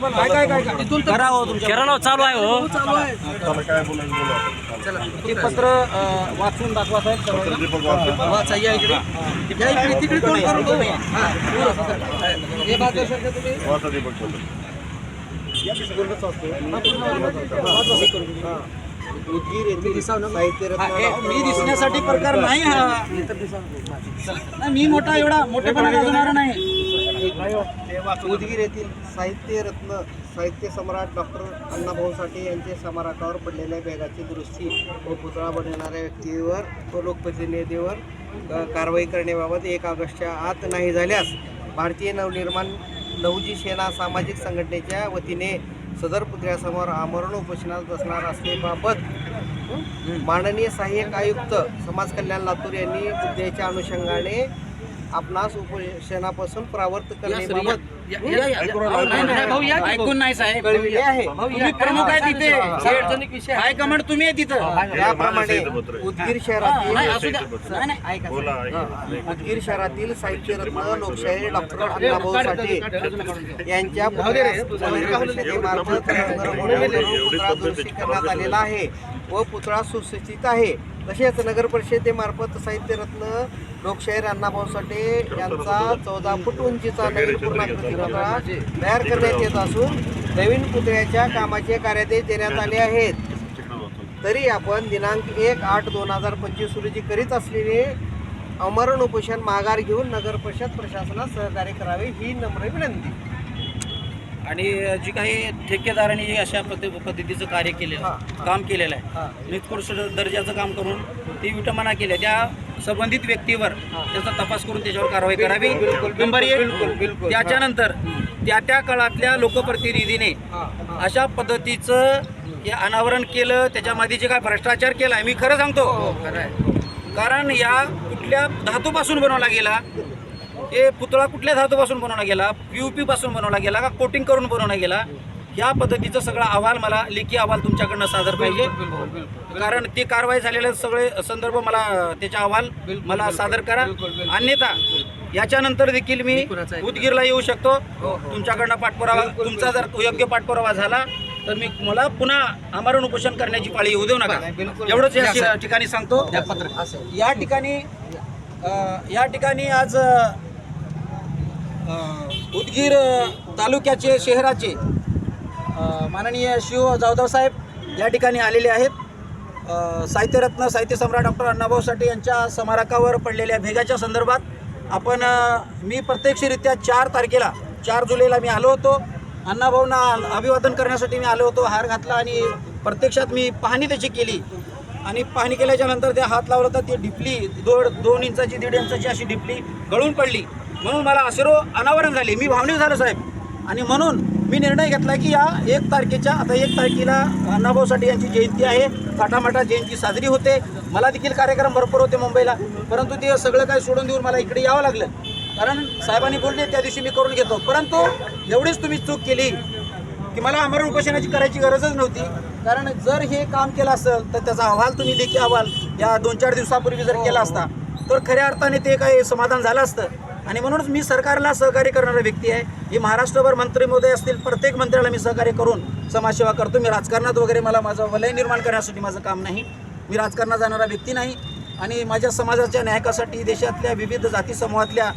तुम्हाला काय काय काय काय? तिथून तर करा हो चालू आहे हो. चालू आहे. चला ते पत्र अं, वाचून दाखवा साहेब सर्वांना. वाचा या इकडे. या इकडे तिकडे तोंड करून बघू. हा, पुढं. हे मार्गदर्शन द्या तुम्ही. हा, हे. मी दिसण्यासाठी प्रकार नाही हा. नाही, मी मोठा एवढा मोठेपणा गाजवणारा नाही. उदगीर येथील साहित्य रत्न साहित्य सम्राट डॉक्टर अण्णाभाऊ साठे यांच्या स्मारकावर पडलेल्या बॅगाची दुरुस्ती व पुतळा बनवणाऱ्या व्यक्तीवर व लोकप्रतिनिधीवर कारवाई करण्याबाबत एक ऑगस्टच्या आत नाही झाल्यास भारतीय नवनिर्माण नवजी सेना सामाजिक संघटनेच्या वतीने सदर पुतळ्यासमोर आमरण उपोषणात बसणार असल्याबाबत माननीय सहाय्यक आयुक्त समाज कल्याण लातूर यांनी मुद्द्याच्या अनुषंगाने आपणास उपोषणापासून परावर्त करण्याबाबत ऐकून नाही साहेब. आहे. तुम्ही प्रमुख आहे तिथे. अडचणीक विषय आहे. हायकमांड तुम्ही आहे तिथं. त्याप्रमाणे उदगीर शहरातील. उदगीर शहरातील साहित्य रत्न लोकशाही डॉक्टर अण्णाभाऊ साठे यांच्या पुतळ्यास करण्यात आलेला आहे. व पुतळा सुस्थितीत आहे. तसेच नगर परिषदेमार्फत साहित्य रत्न लोकशाहीर अण्णाभाऊ साठे यांचा चौदा फूट उंचीचा नवीन पूर्णाकृती पुतळा तयार करण्यात येत असून नवीन पुतळ्याच्या कामाचे कार्यादेश देण्यात आले आहेत. तरी आपण दिनांक एक आठ दोन हजार पंचवीस रोजी करीत असलेले अमरण उपोषण माघार घेऊन नगर परिषद प्रशासनास सहकार्य करावे ही नम्र विनंती. आणि जी काही ठेकेदारांनी अशा पद्ध पद्धतीचं कार्य केलेलं आहे काम केलेलं आहे निष्कृष्ट दर्जाचं काम करून ती विटंबना केली. त्या संबंधित व्यक्तीवर त्याचा तपास करून त्याच्यावर कारवाई करावी. नंबर एक त्याच्यानंतर त्या त्या काळातल्या लोकप्रतिनिधीने अशा पद्धतीचं हे अनावरण केलं. त्याच्यामध्ये जे काय भ्रष्टाचार केला आहे मी खरं सांगतो. कारण या कुठल्या धातूपासून बनवला गेला? हे पुतळा कुठल्या धातूपासून बनवला गेला? पी पासून बनवला गेला का कोटिंग करून बनवला गेला? ह्या पद्धतीचं सगळा अहवाल मला लेखी अहवाल तुमच्याकडनं सादर पाहिजे. कारण ते कारवाई झालेले सगळे संदर्भ मला त्याचा अहवाल मला सादर करा. अन्यथा याच्यानंतर देखील मी उदगीरला येऊ शकतो. तुमच्याकडनं पाठपुरावा तुमचा जर योग्य पाठपुरावा झाला तर मी मला पुन्हा आमरण उपोषण करण्याची पाळी येऊ देऊ नका. एवढंच या ठिकाणी सांगतो. या ठिकाणी या ठिकाणी आज उदगीर तालुक्याचे शहराचे माननीय शिव जाधव साहेब या ठिकाणी आलेले आहेत. साहित्यरत्न साहित्य सम्राट डॉक्टर अण्णाभाऊ साठे यांच्या स्मारकावर पडलेल्या भेगाच्या संदर्भात आपण मी प्रत्यक्षरित्या चार तारखेला चार जुलैला मी आलो होतो. अण्णाभाऊंना अभिवादन करण्यासाठी मी आलो होतो हार घातला आणि प्रत्यक्षात मी पाहणी त्याची केली. आणि पाहणी केल्याच्यानंतर ते त्या हात लावला तर ती ढिपली दोड दोन इंचाची दीड इंचाची अशी ढिपली गळून पडली. म्हणून मला अश्रू अनावरण झाले. मी भावनिक झालो साहेब. आणि म्हणून मी निर्णय घेतला की या एक तारखेच्या आता एक तारखेला अण्णाभाऊ साठे यांची जयंती आहे. थाटामाटा जयंती साजरी होते. मला देखील कार्यक्रम भरपूर होते मुंबईला. परंतु ते सगळं काही सोडून देऊन मला इकडे यावं लागलं. कारण साहेबांनी बोलले त्या दिवशी मी करून घेतो. परंतु एवढीच तुम्ही चूक केली की मला अमरण उपोषणाची करायची गरजच नव्हती. कारण जर हे काम केलं असेल तर त्याचा अहवाल तुम्ही लेखी अहवाल या दोन चार दिवसापूर्वी जर केला असता तर खऱ्या अर्थाने ते काही समाधान झालं असतं. आणि म्हणूनच मी सरकारला सहकार्य करणारा व्यक्ती आहे. ही महाराष्ट्रभर मंत्री महोदय असतील प्रत्येक मंत्र्याला मी सहकार्य करून समाजसेवा करतो. मी राजकारणात वगैरे मला माझं वलय निर्माण करण्यासाठी माझं काम नाही. मी राजकारणात जाणारा व्यक्ती नाही. आणि माझ्या समाजाच्या न्यायकासाठी देशातल्या विविध जाती समूहातल्या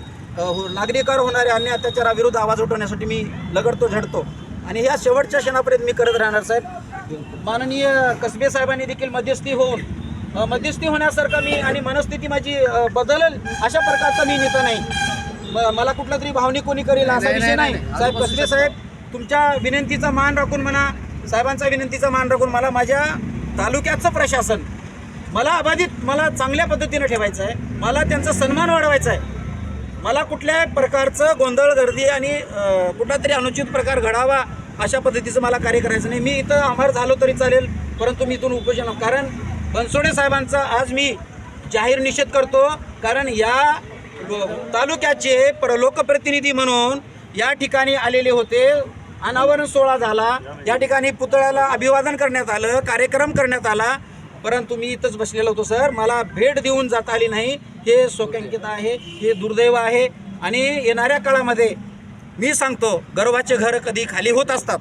नागरिकावर हो- होणाऱ्या अन्य अत्याचाराविरुद्ध आवाज उठवण्यासाठी मी लगडतो झडतो. आणि ह्या शेवटच्या क्षणापर्यंत मी करत राहणार साहेब. माननीय कसबे साहेबांनी देखील मध्यस्थी होऊन मध्यस्थी होण्यासारखं मी आणि मनस्थिती माझी बदलल अशा प्रकारचा मी नेता नाही. म- मला कुठला तरी भावनिक कोणी करेल असा विषय नाही साहेब कसबे साहेब तुमच्या विनंतीचा मान राखून म्हणा साहेबांचा विनंतीचा मान राखून मला माझ्या तालुक्याचं प्रशासन मला अबाधित मला चांगल्या पद्धतीनं ठेवायचं आहे मला त्यांचा सन्मान वाढवायचा आहे मला कुठल्याही प्रकारचं गोंधळ गर्दी आणि अ, कुठला तरी अनुचित प्रकार घडावा अशा पद्धतीचं मला कार्य करायचं नाही. मी इथं अमर झालो तरी चालेल परंतु मी इथून उपोषण कारण बनसोडे साहेबांचा आज मी जाहीर निषेध करतो कारण या तालुक्याचे प्र लोकप्रतिनिधी म्हणून या ठिकाणी आलेले होते. अनावरण सोहळा झाला. या ठिकाणी पुतळ्याला अभिवादन करण्यात आलं कार्यक्रम करण्यात आला. परंतु मी इथंच बसलेलो होतो सर. मला भेट देऊन जाता आली नाही. हे शोकांकित आहे हे दुर्दैव आहे. आणि येणाऱ्या काळामध्ये मी सांगतो गर्वाचे घर कधी खाली होत असतात.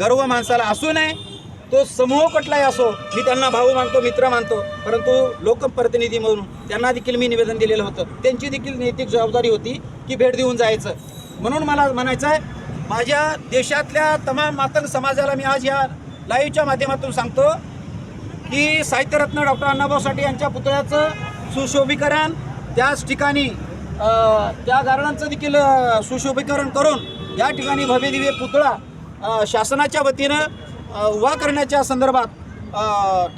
गर्व माणसाला असू नये. तो समूह कुठलाही असो मी त्यांना भाऊ मानतो मित्र मानतो परंतु लोकप्रतिनिधी म्हणून त्यांना देखील मी निवेदन दिलेलं होतं. त्यांची देखील नैतिक जबाबदारी होती की भेट देऊन जायचं. म्हणून मला म्हणायचं आहे माझ्या देशातल्या तमाम मातंग समाजाला मी आज या लाईव्हच्या माध्यमातून सांगतो की साहित्यरत्न डॉक्टर अण्णाभाऊ साठे यांच्या पुतळ्याचं सुशोभीकरण त्याच ठिकाणी त्या गारणांचं देखील सुशोभीकरण करून या ठिकाणी भव्यदिव्य पुतळा शासनाच्या वतीनं उभा करण्याच्या संदर्भात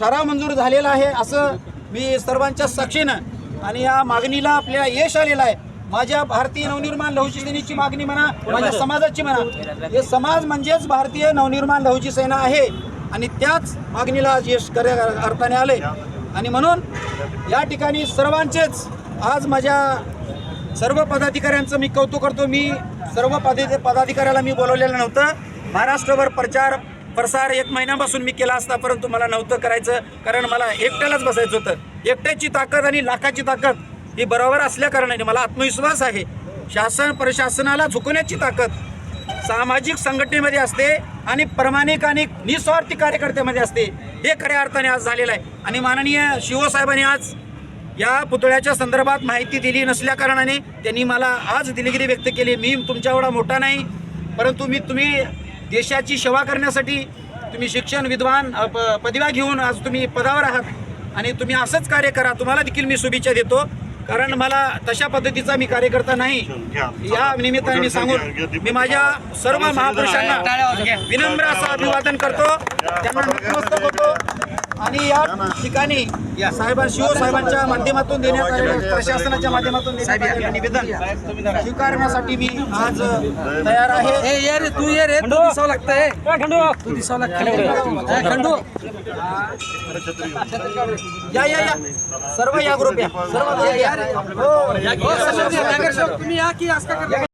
ठराव मंजूर झालेला आहे असं मी सर्वांच्या साक्षीनं आणि या मागणीला आपल्याला यश आलेलं आहे. माझ्या भारतीय नवनिर्माण लहुची सेनेची मागणी म्हणा माझ्या समाजाची म्हणा हे समाज म्हणजेच भारतीय नवनिर्माण लहुची सेना आहे आणि त्याच मागणीला आज यश कर अर्थाने आले आणि म्हणून या ठिकाणी सर्वांचेच आज माझ्या सर्व पदाधिकाऱ्यांचं मी कौतुक करतो. मी सर्व पद पदाधिकाऱ्याला मी बोलवलेलं नव्हतं. महाराष्ट्रभर प्रचार प्रसार एक महिन्यापासून मी केला असता परंतु मला नव्हतं करायचं कारण मला एकट्यालाच बसायचं होतं. एकट्याची ताकद आणि लाखाची ताकद ही बरोबर असल्या कारणाने मला आत्मविश्वास आहे. शासन प्रशासनाला झुकवण्याची ताकद सामाजिक संघटनेमध्ये असते आणि प्रामाणिक आणि निस्वार्थी कार्यकर्त्यामध्ये असते हे खऱ्या अर्थाने आज झालेलं आहे. आणि माननीय शिवसाहेबांनी आज या पुतळ्याच्या संदर्भात माहिती दिली नसल्या कारणाने त्यांनी मला आज दिलगिरी व्यक्त केली. मी तुमच्या एवढा मोठा नाही परंतु मी तुम्ही देशाची सेवा करण्यासाठी तुम्ही शिक्षण विद्वान पदव्या घेऊन आज तुम्ही पदावर आहात आणि तुम्ही असंच कार्य करा तुम्हाला देखील मी शुभेच्छा देतो. कारण मला तशा पद्धतीचा मी कार्यकर्ता नाही. या निमित्ताने मी सांगून मी माझ्या सर्व महापुरुषांना विनम्र असं अभिवादन करतो. त्यांना नतमस्तक होतो आणि या ठिकाणी या साहेबां शिवसाहेबांच्या माध्यमातून देण्यात आलेलं प्रशासनाच्या माध्यमातून देण्यात आलेलं निवेदन. स्वीकारण्यासाठी मी आज तयार आहे. ए ये रे तू ये रे तू दिसावं लागतंय. तू दिसावं लागतं खंडू. या या या. सर्व या ग्रुप या. सर्व या, या. हो नगरसेवक तुम्ही या की असं?